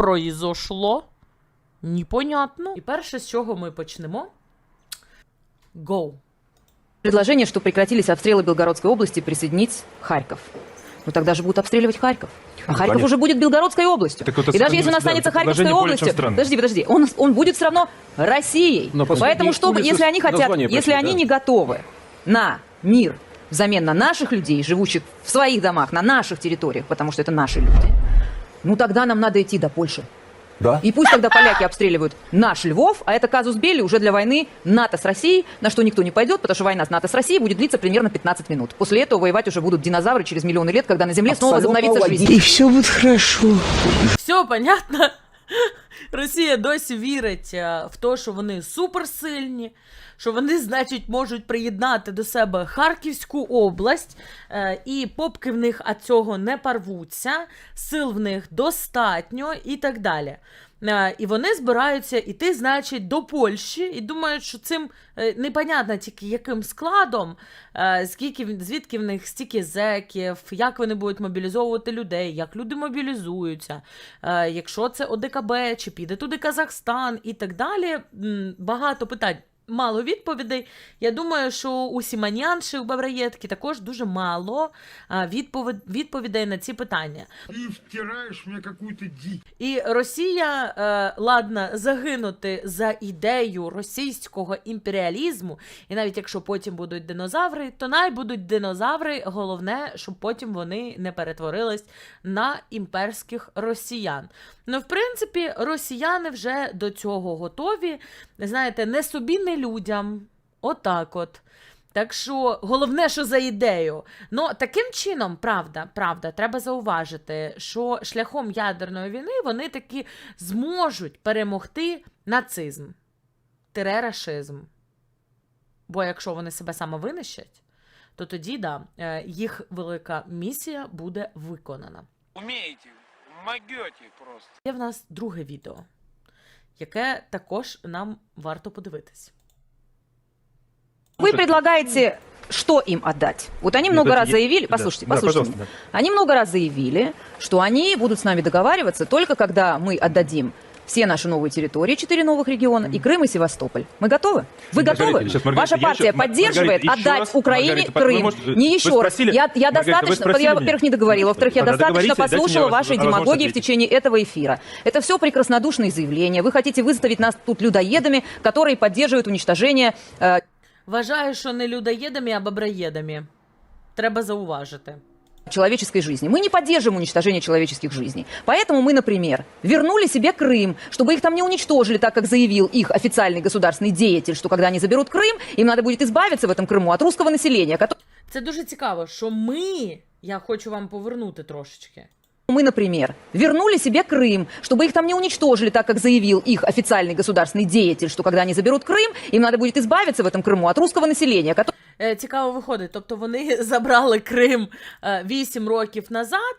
произошло? Непонятно. І перше, з чого ми почнемо. Go. Предложение, что прекратились обстрелы Белгородской области, присоединить Харьков. Ну тогда же будут обстреливать Харьков. А Харьков конечно. уже будет Белгородской областью. Так вот И даже если он да, останется это Харьковской более чем областью, странно. подожди, подожди, он, он будет все равно Россией. Но Поэтому, и чтобы, улицу если они хотят, название если прочли, они да. не готовы на мир взамен на наших людей, живущих в своих домах, на наших территориях, потому что это наши люди, ну тогда нам надо идти до Польши. Да? И пусть тогда поляки обстреливают наш Львов, а это казус Белли уже для войны НАТО с Россией, на что никто не пойдет, потому что война с НАТО с Россией будет длиться примерно 15 минут. После этого воевать уже будут динозавры через миллионы лет, когда на Земле снова Абсолютно возобновится жизнь. логично. все будет хорошо. Все понятно. Росія досі вірить е, в те, що вони суперсильні, що вони, значить, можуть приєднати до себе Харківську область, е, і попки в них від цього не парвуться, сил в них достатньо і так далі. Е, І вони збираються іти, значить, до Польщі і думають, що цим е, непонятно тільки яким складом, е, скільки звідки в них стільки зеків, як вони будуть мобілізовувати людей, як люди мобілізуються, якщо це ОДКБ, чи піде туди Казахстан і так далі. Багато питань. Мало відповідей. Я думаю, що у Сіманянши, у Бабраєтки також дуже мало відповідей на ці питання. Ты втираешь мне какую-то. І Росія е, ладна загинути за ідею російського імперіалізму, і навіть якщо потім будуть динозаври, то най будуть динозаври. Головне, щоб потім вони не перетворились на імперських росіян. Ну, в принципі, росіяни вже до цього готові. Знаєте, не собі, не людям. Отак от. Так що головне, що за ідею. Ну таким чином, правда, правда, треба зауважити, що шляхом ядерної війни вони таки зможуть перемогти нацизм, тире рашизм. Бо якщо вони себе саме винищать, то тоді да, е, їх велика місія буде виконана. Умеете, могете просто. Є в нас друге відео, яке також нам варто подивитись. Вы предлагаете, что им отдать? Вот они много раз я- заявили, да, послушайте, да, послушайте. меня. Они много раз заявили, что они будут с нами договариваться только когда мы отдадим все наши новые территории, четыре новых региона, и Крым, и Севастополь. Мы готовы? Вы Маргарита, готовы? сейчас, Маргарита, Ваша я партия еще- поддерживает Маргарита, отдать раз, Украине Маргарита, Крым? можете- не еще раз. спросили- Я, я вы достаточно, я, во-первых, не договорила, во-вторых, я достаточно послушала вашей демагогии в течение этого эфира. Это все прекраснодушные заявления. Вы хотите выставить нас тут людоедами, которые поддерживают уничтожение э, Вважаю, що не людоєдами, а боброєдами. Треба зауважити. человеческой жизни. Мы не поддерживаем уничтожение человеческих жизней. Поэтому мы, например, вернули себе Крым, чтобы их там не уничтожили, так как заявил их официальный государственный деятель, что когда они заберут Крым, им надо будет избавиться в этом Крыму от русского населения, которое Це дуже цікаво, що ми, я хочу вам повернути трошечки. мы, например, вернули себе Крым, чтобы их там не уничтожили, так как заявил их официальный государственный деятель, что когда они заберут Крым, им надо будет избавиться в этом Крыму от русского населения, которое Е, Цікаво виходить. Тобто вони забрали Крим е, 8 років назад,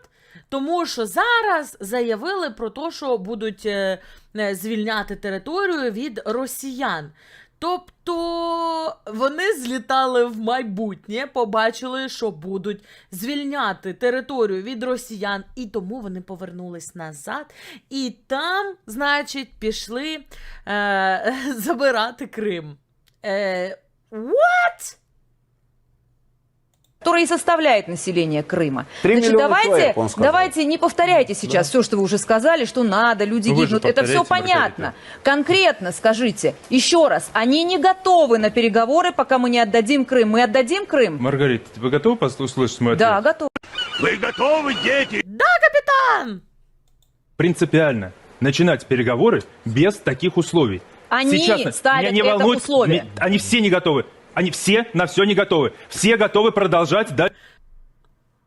тому що зараз заявили про те, що будуть е, е, звільняти територію від росіян. Тобто вони злітали в майбутнє, побачили, що будуть звільняти територію від росіян, і тому вони повернулись назад. І там, значить, пішли е, забирати Крим. Е, what? Которое и составляет население Крыма. Значит, давайте, человек, давайте не повторяйте сейчас все, что вы уже сказали, что надо, люди Ну, гибнут. Это все понятно. Маргарита. Конкретно скажите, еще раз, они не готовы на переговоры, пока мы не отдадим Крым. Мы отдадим Крым? Маргарита, вы готовы услышать мой ответ? Да, готовы. Вы готовы, дети? Капітан! Принципиально. Начинать переговоры без таких условий. Они Сейчас ставят меня не это волнует, условие. не- они все не готовы. Они все на все не готовы. Все готовы продолжать дальше.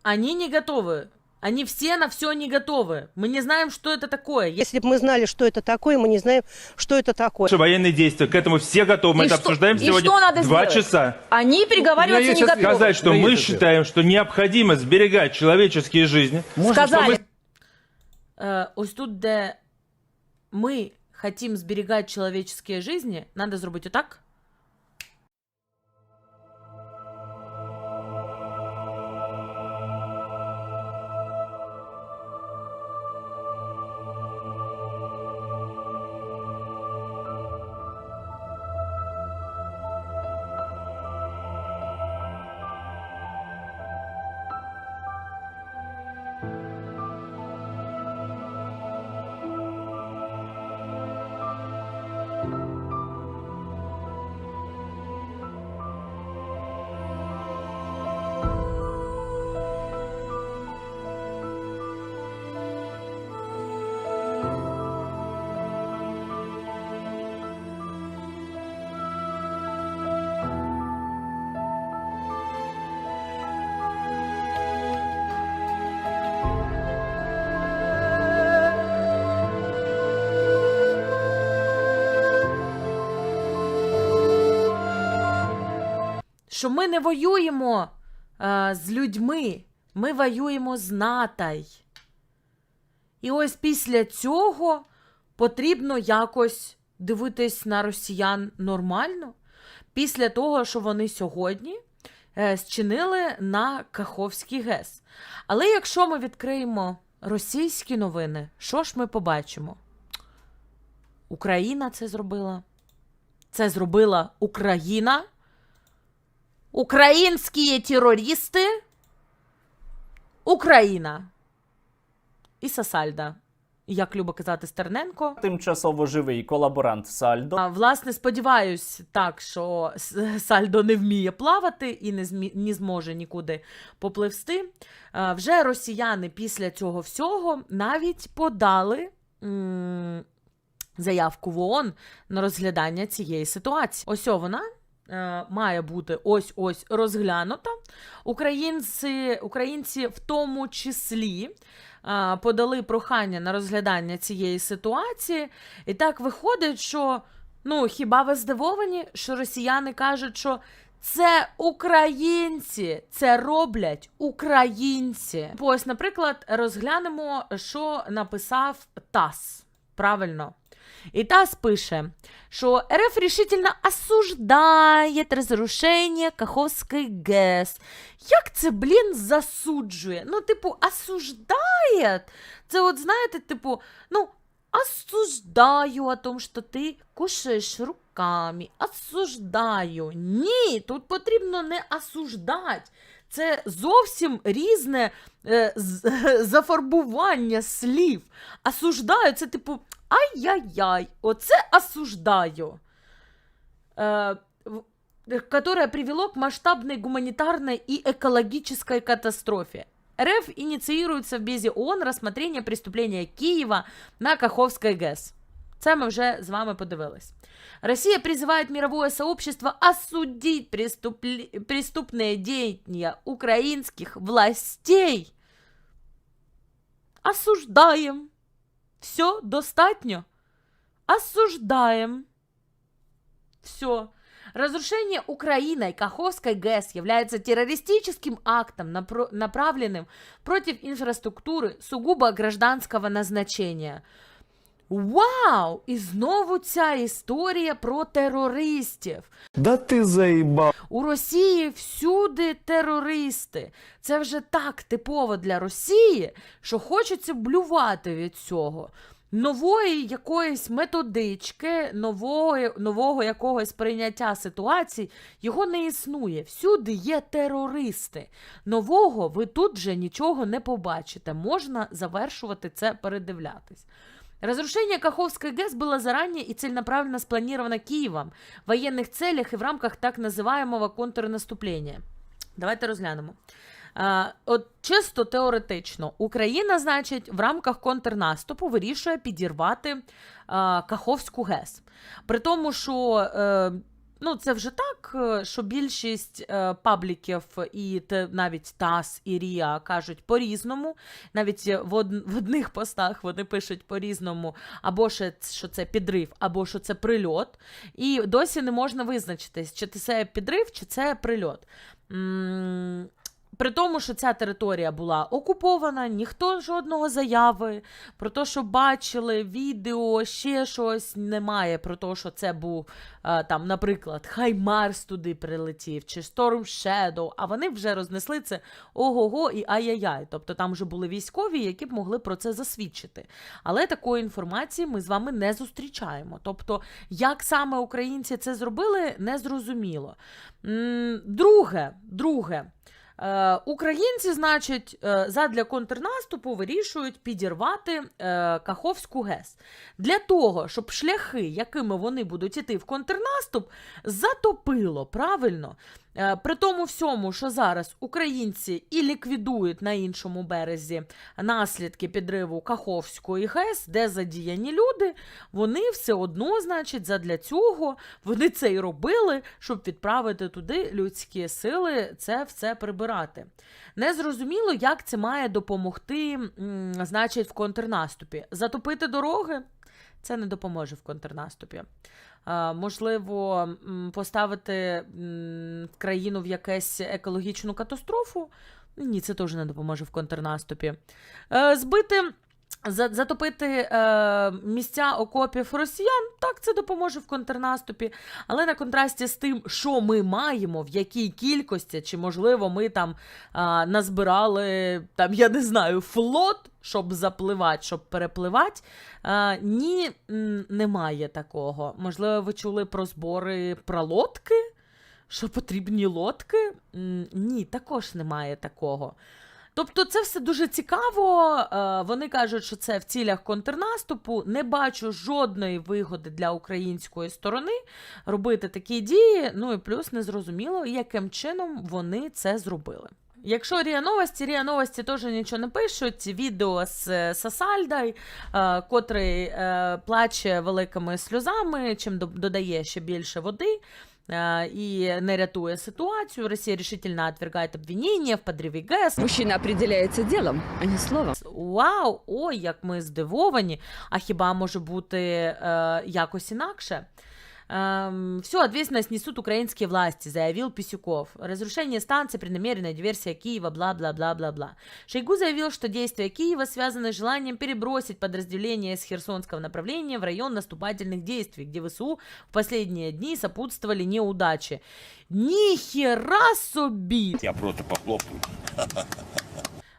Они не готовы. Они все на все не готовы. Мы не знаем, что это такое. Если бы мы знали, что это такое, мы не знаем, что это такое. военные действия. К этому все готовы. Мы И это что- обсуждаем и сегодня что надо два сделать? часа. Они переговариваться есть не готовы. Сказать, что мы считаем, что необходимо сберегать человеческие жизни. Сказали. Э, ось тут, де мы хотим сберегать человеческие жизни, надо зробити так. Що ми не воюємо е, з людьми, ми воюємо з натай. І ось після цього потрібно якось дивитись на росіян нормально, після того, що вони сьогодні е, зчинили на Каховський ГЕС. Але якщо ми відкриємо російські новини, що ж ми побачимо? Україна це зробила. Це зробила Україна. Українські терористи. Україна. І Сасальда. Як любить казати Стерненко. Тимчасово живий колаборант Сальдо А, власне, сподіваюсь, так, що Сальдо не вміє плавати і не, змі... не зможе нікуди попливсти. А, вже росіяни після цього всього навіть подали м- заявку в ООН на розглядання цієї ситуації. Ось вона. Е, Має бути ось ось розглянута. Українці, українці в тому числі е, подали прохання на розглядання цієї ситуації. І так виходить, що ну хіба ви здивовані, що росіяни кажуть, що це українці, це роблять українці. Ось, наприклад, розглянемо, що написав ТАСС. Правильно. І ТАСС пише, що РФ решительно осуждає разрушення Каховської ГЕС. Як це, блін, засуджує? Ну, типу, осуждає. Це от, знаєте, типу, ну, осуждаю о том, що ти кушаєш руками. Осуждаю. Ні, тут потрібно не осуждати. Це зовсім різне е, з- зафарбування слів. Осуждаю, це типу ай-яй-яй, оце осуждаю. Э, в- которое привело к масштабной гуманитарной и экологической катастрофе. РФ инициирует в Совбезе ООН рассмотрение преступления Киева на Каховской ГЭС. Це ми вже з вами подивились. Россия призывает мировое сообщество осудить преступле- преступные деяния украинских властей. Осуждаем. Все достатньо. Осуждаем. Все. Разрушение Украиной Каховской ГЭС является террористическим актом, направленным против инфраструктуры сугубо гражданского назначения. Вау! І знову ця історія про терористів. Да ты заебал. У Росії всюди терористи. Це вже так типово для Росії, що хочеться блювати від цього. Нової якоїсь методички, нового, нового якогось прийняття ситуацій, його не існує. Всюди є терористи. Нового ви тут вже нічого не побачите. Можна завершувати це, передивлятись. Разрушение Каховской ГЭС было заранее и целенаправленно спланировано Киевом в военных целях и в рамках так називаємого контрнаступлення. Давайте розглянемо. А, от чисто теоретично, Україна, значить, в рамках контрнаступу вирішує підірвати а, Каховську ГЕС. При тому, що е, ну, це вже так, е, що більшість е, пабліків і те, навіть ТАС і РІА кажуть по-різному. Навіть в, од... в одних постах вони пишуть по-різному, або що це підрив, або що це прильот. І досі не можна визначитись, чи це підрив, чи це прильот. При тому, що ця територія була окупована, ніхто жодного заяви про те, що бачили відео, ще щось немає про те, що це був е, там, наприклад, Хаймарс туди прилетів, чи Storm Shadow, а вони вже рознесли це ого-го і ай-яй-яй. Тобто там вже були військові, які б могли про це засвідчити. Але такої інформації ми з вами не зустрічаємо. Тобто, як саме українці це зробили, не зрозуміло. Друге, друге. Е, українці, значить, е, задля контрнаступу вирішують підірвати е, Каховську ГЕС. Для того, щоб шляхи, якими вони будуть іти в контрнаступ, затопило, правильно? Е, при тому всьому, що зараз українці і ліквідують на іншому березі наслідки підриву Каховської ГЕС, де задіяні люди, вони все одно, значить, задля цього вони це і робили, щоб відправити туди людські сили, це все прибирати. Незрозуміло, як це має допомогти, значить, в контрнаступі. Затопити дороги. це не допоможе в контрнаступі. Можливо, поставити країну в якесь екологічну катастрофу. Ні, це теж не допоможе в контрнаступі. Е, збити. За- Затопити е, місця окопів росіян, так це допоможе в контрнаступі. Але на контрасті з тим, що ми маємо, в якій кількості, чи можливо ми там а, назбирали, там, я не знаю, флот, щоб запливати, щоб перепливати. А, ні, немає такого. Можливо, ви чули про збори про лодки? Що потрібні лодки? Ні, також немає такого. Тобто це все дуже цікаво. Е, Вони кажуть, що це в цілях контрнаступу. Не бачу жодної вигоди для української сторони робити такі дії. Ну і плюс незрозуміло, яким чином вони це зробили. Якщо Ріа Новості, Ріа Новості теж нічого не пишуть. Відео з е, Сасальдай, е, котрий плаче великими сльозами, чим додає ще більше води. Не рятує ситуацію. Росія рішительно отвергає обвинення в подрыве ГЭС. Мужчина определяется делом, а не словом. Вау, ой, як ми здивовані. А хіба може бути е, якось інакше? Эм, всю ответственность несут украинские власти, заявил Писюков. Разрушение станции, преднамеренная диверсия Киева, бла-бла-бла-бла-бла. Шойгу заявил, что действия Киева связаны с желанием перебросить подразделения из Херсонского направления в район наступательных действий, где ВСУ в последние дни сопутствовали неудачи. Ни хера собі! Я просто похлопаю.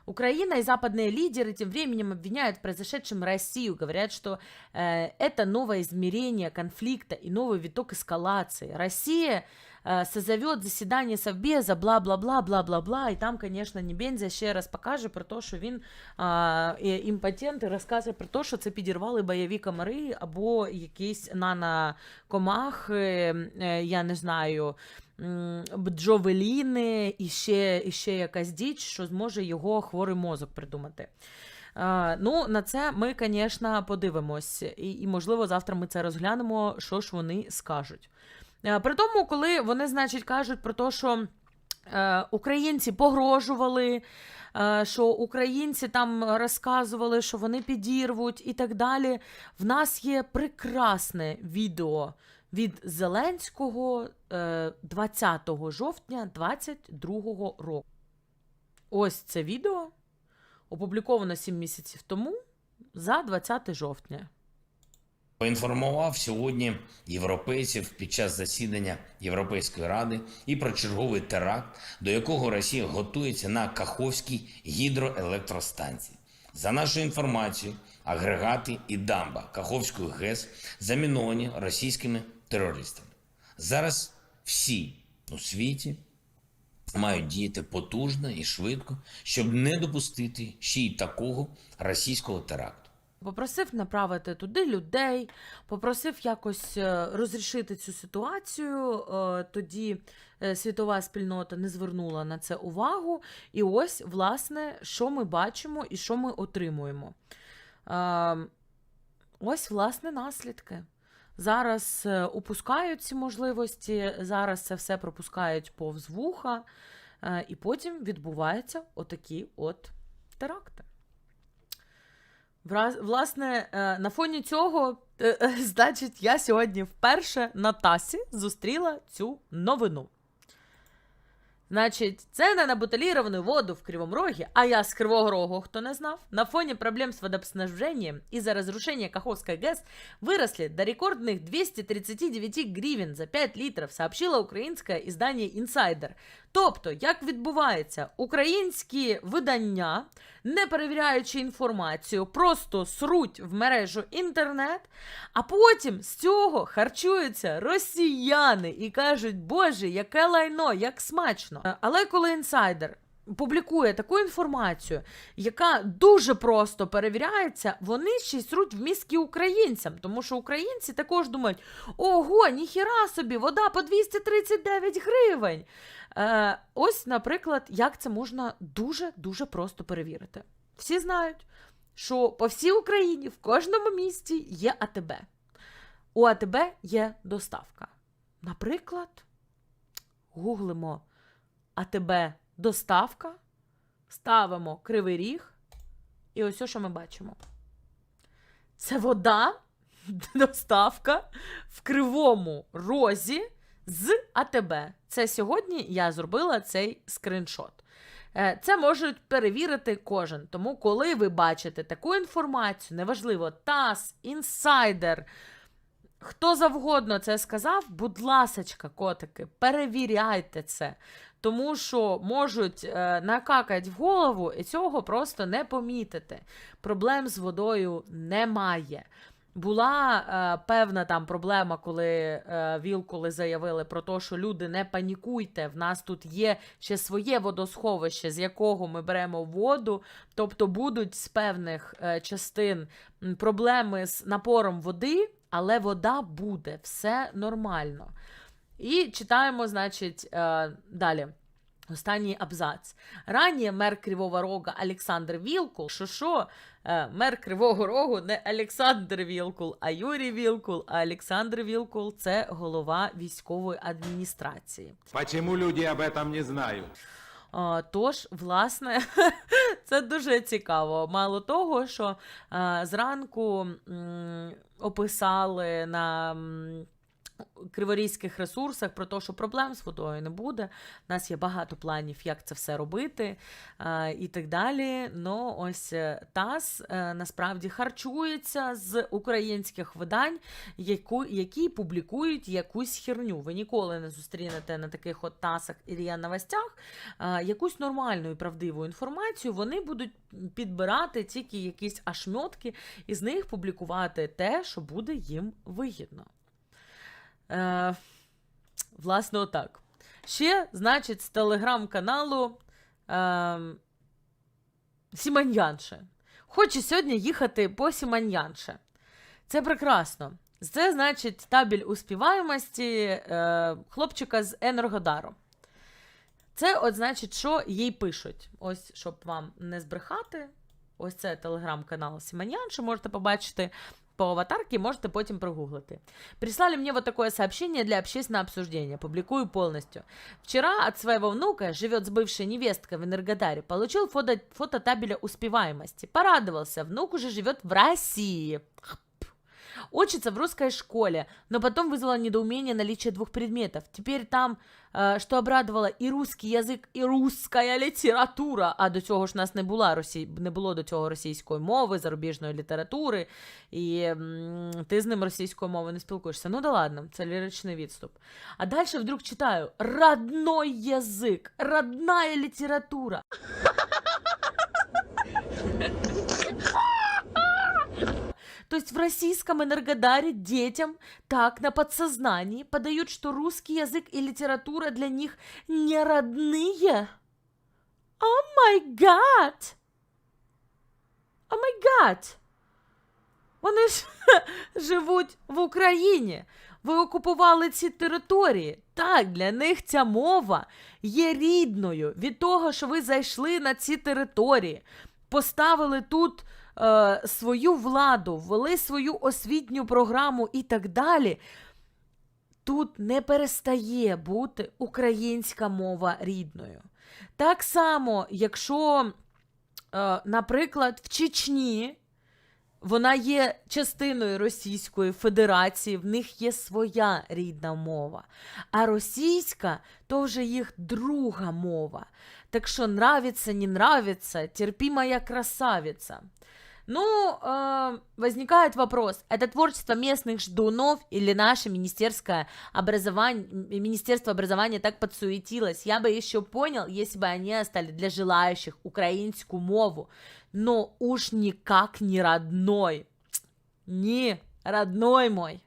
Украина и западные лидеры тем временем обвиняют в произошедшем Россию, говорят, что э, это новое измерение конфликта и новый виток эскалации. Россия э, созовет заседание Совбеза, бла-бла-бла, бла-бла-бла, і там, конечно, Небензя ще раз покаже про те, що він а, і- імпотент, і розказує про те, що це підірвали бойові комари або якісь нанокомахи, е, я не знаю, м, бджовеліни і ще, і ще якась діч, що зможе його хворий мозок придумати. Ну, на це ми, звісно, подивимось, і, і, можливо, завтра ми це розглянемо, що ж вони скажуть. При тому, коли вони, значить, кажуть про те, що е, українці погрожували, е, що українці там розказували, що вони підірвуть і так далі. В нас є прекрасне відео від Зеленського е, 20 жовтня 2022 року. Ось це відео опубліковано 7 місяців тому за 20 жовтня. Поінформував сьогодні європейців під час засідання Європейської ради і про черговий теракт, до якого Росія готується на Каховській гідроелектростанції. За нашою інформацією, агрегати і дамба Каховської ГЕС заміновані російськими терористами. Зараз всі у світі мають діяти потужно і швидко, щоб не допустити ще й такого російського теракту. Попросив направити туди людей, попросив якось е, розрішити цю ситуацію. е, Тоді е, світова спільнота не звернула на це увагу. І ось, власне, що ми бачимо і що ми отримуємо. Е, Ось, власне, наслідки. Зараз е, упускають ці можливості, зараз це все пропускають повз вуха, е, і потім відбуваються отакі от теракти. Власне, е, на фоні цього, е, е, значить, я сьогодні вперше на тасі зустріла цю новину. Значить, цены на бутилированную воду в Кривом Роге, а я с Кривого Рогу, кто не знав, на фоне проблем с водоснабжением из-за разрушения Каховской ГЭС выросли до рекордных 239 гривен за 5 литров, сообщило українське издание Insider. Тобто, як відбувається, українські видання, не перевіряючи інформацію, просто сруть в мережу інтернет, а потім з цього харчуються росіяни і кажуть, боже, яке лайно, як смачно. Але коли інсайдер публікує таку інформацію, яка дуже просто перевіряється, вони ще й сруть в мізки українцям, тому що українці також думають: ого, ніхіра собі, вода по 239 гривень. Е, ось, наприклад, як це можна дуже-дуже просто перевірити. Всі знають, що по всій Україні в кожному місті є АТБ. У АТБ є доставка. Наприклад, гуглимо АТБ доставка, ставимо кривий ріг, і ось що ми бачимо. Це вода доставка в кривому розі з АТБ. Це сьогодні я зробила цей скриншот. Е, Це можуть перевірити кожен. Тому, коли ви бачите таку інформацію, неважливо, ТАСС, інсайдер, хто завгодно це сказав, будь ласочка, котики, перевіряйте це. Тому що можуть е, накакати в голову і цього просто не помітити. Проблем з водою немає. Була е, певна там проблема, коли е, вілкули заявили про те, що люди не панікуйте. В нас тут є ще своє водосховище, з якого ми беремо воду. Тобто будуть з певних е, частин проблеми з напором води, але вода буде, все нормально. І читаємо, значить, е, далі. Останній абзац. Ранее мер Кривого Рога Олександр Вілкул, що що, е, мер Кривого Рогу не Олександр Вілкул, а Юрій Вілкул, а Олександр Вілкул це голова військової адміністрації. Почему люди об этом не знают? А, Тож, власне, це дуже цікаво. Мало того, що зранку описали на. Криворізьких ресурсах про те, що проблем з водою не буде. У нас є багато планів, як це все робити а, і так далі. Ну, ось е, ТАСС е, насправді харчується з українських видань, які публікують якусь херню. Ви ніколи не зустрінете на таких от ТАСах і РІА новостях якусь нормальну і правдиву інформацію. Вони будуть підбирати тільки якісь ашмьотки і з них публікувати те, що буде їм вигідно. Е, власне, отак. Ще, значить, з телеграм-каналу е, Сіманьянше. Хочу сьогодні їхати по Сіманьянше. Це прекрасно. Це, значить, табель успіваємості е, хлопчика з Енергодару. Це, от, значить, що їй пишуть. Ось, щоб вам не збрехати. Ось це телеграм-канал Сіманьянше, можете побачити по аватарке, можете потім прогуглити. Прислали мне вот такое сообщение для общественного обсуждения. Публикую полностью. Вчера от своего внука, живет с бывшей невесткой в Энергодаре, получил фото, фото табеля успеваемости. Порадовался, внук уже живет в России. Учится в русской школе, но потом вызвало недоумение наличие двух предметов. Теперь там, э, что обрадовало, і русский язик, і русская література. А до цього ж у нас не була росі... не було до цього російської мови, зарубіжної літератури, і м, ти з ним російською мовою не спілкуєшся. Ну да ладно, це ліричний відступ. А далі вдруг читаю: родной язик, родная література. То есть в российском Энергодаре детям так на подсознании подают, что русский язык и литература для них не родные? О май гад! О май гад! Вони ж живуть в Україні. Ви окупували ці території. Так, для них ця мова є рідною від того, що ви зайшли на ці території, поставили тут е, свою владу, ввели свою освітню програму і так далі. Тут не перестає бути українська мова рідною. Так само, якщо, е, наприклад, в Чечні вона є частиною Російської Федерації, в них є своя рідна мова. А російська то вже їх друга мова. Так що нравится, не нравится, терпи моя красавица. Ну, э, возникает вопрос, это творчество местных ждунов или наше министерское образование, Министерство образования так подсуетилось? Я бы еще понял, если бы они оставили для желающих украинскую мову, но уж никак не родной. Ні, родной мой.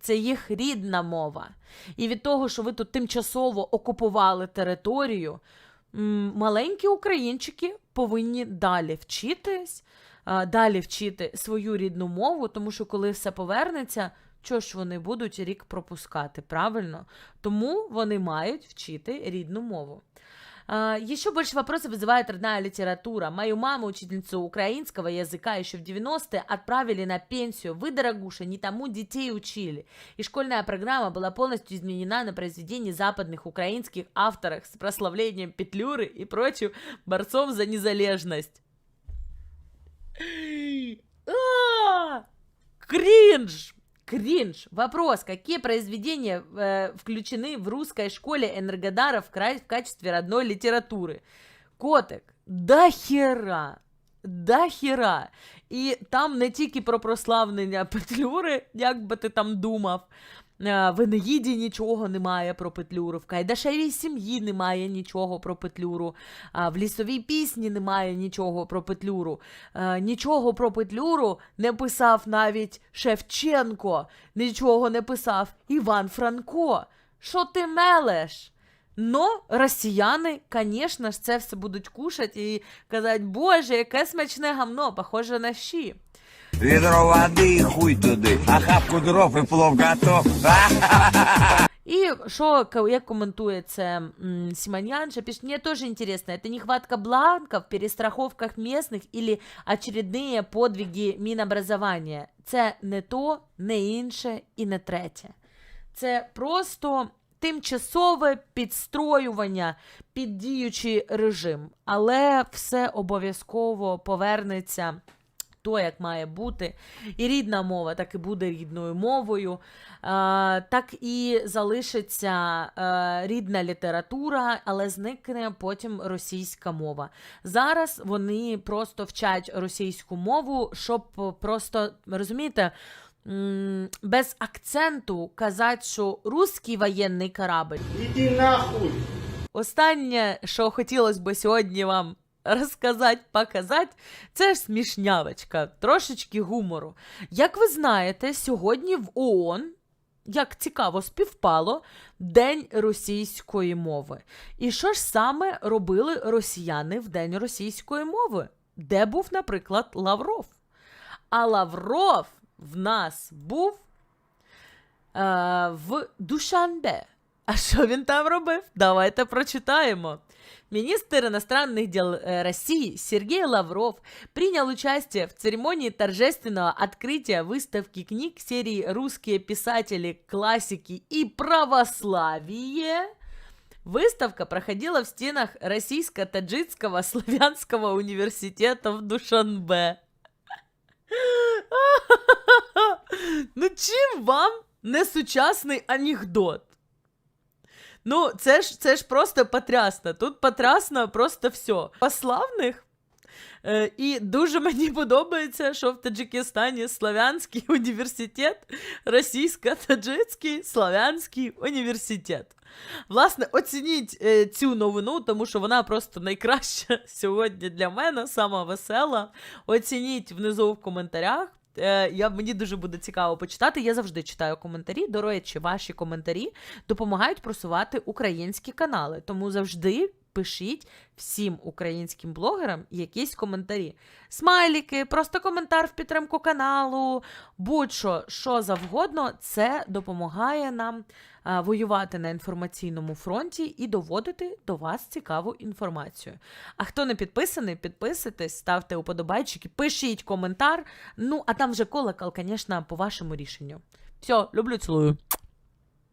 Це їх рідна мова. І від того, що ви тут тимчасово окупували територію, м, маленькі українчики повинні далі вчитись, а, далі вчити свою рідну мову, тому що коли все повернеться, що ж вони будуть рік пропускати, правильно? Тому вони мають вчити рідну мову. А, Еще больше вопросов вызывает родная литература. Мою маму, учительницу украинского языка, еще в 90-е отправили на пенсию. Вы, дорогуша, не тому детей учили. И школьная программа была полностью изменена на произведения западных украинских авторов с прославлением Петлюры и прочих борцов за незалежность. А! Кринж! Кринж. Вопрос. Какие произведения э, включены в русской школе Энергодара в, кра- в качестве родной литературы? Котик. Да хера. Да хера. І там не тільки про прославлення Петлюри, як би ти там думав. Е, В Енеїді нічого немає про Петлюру, в Кайдашевій сім'ї немає нічого про Петлюру, в лісовій пісні немає нічого про Петлюру. Е, Нічого про Петлюру не писав навіть Шевченко, нічого не писав Іван Франко. Що ти мелеш? Но росіяни, звісно ж, це все будуть кушати і казати, боже, яке смачне гамно, похоже на щі Відро води і хуй туди. А хапку дров і плов готов. І що ка- як коментує це м, Симоньянша, пишет, мне тоже интересно, это нехватка бланков, перестраховках местных или очередные подвиги Мінобразування? Це не то, не інше і не третє. Це просто тимчасове підстроювання під діючий режим, але все обов'язково повернеться то, як має бути. І рідна мова так і буде рідною мовою, е, так і залишиться е, рідна література, але зникне потім російська мова. Зараз вони просто вчать російську мову, щоб просто розумієте. Без акценту казати, що русський воєнний корабль. Іди нахуй! Останнє, що хотілося б сьогодні вам розказати, показати, це ж смішнявочка, трошечки гумору. Як ви знаєте, сьогодні в ООН, як цікаво співпало, День російської мови. І що ж саме робили росіяни в День російської мови? Де був, наприклад, Лавров? А Лавров в нас був е, в Душанбе. А що він там робив? Давайте прочитаємо. Министр иностранных дел России Сергей Лавров принял участие в церемонии торжественного открытия выставки книг серии «Русские писатели, классики и православие». Выставка проходила в стенах Российско-Таджикского славянского университета в Душанбе. Ну чим вам не сучасний анекдот? Ну, це ж, це ж просто потрясно. Тут потрясно просто все. Пославних. Е, і дуже мені подобається, що в Таджикистані Славянський університет, російсько-таджикський Славянський університет. Власне, оцініть е, цю новину, тому що вона просто найкраща сьогодні для мене, сама весела. Оцініть внизу в коментарях. Е, я, мені дуже буде цікаво почитати. Я завжди читаю коментарі. До речі, ваші коментарі допомагають просувати українські канали. Тому завжди пишіть всім українським блогерам якісь коментарі. Смайліки, просто коментар в підтримку каналу, будь-що що завгодно, це допомагає нам а, воювати на інформаційному фронті і доводити до вас цікаву інформацію. А хто не підписаний, підписуйтесь, ставте уподобайчики, пишіть коментар. Ну, а там вже колокол, звісно, по вашому рішенню. Все, люблю, цілую.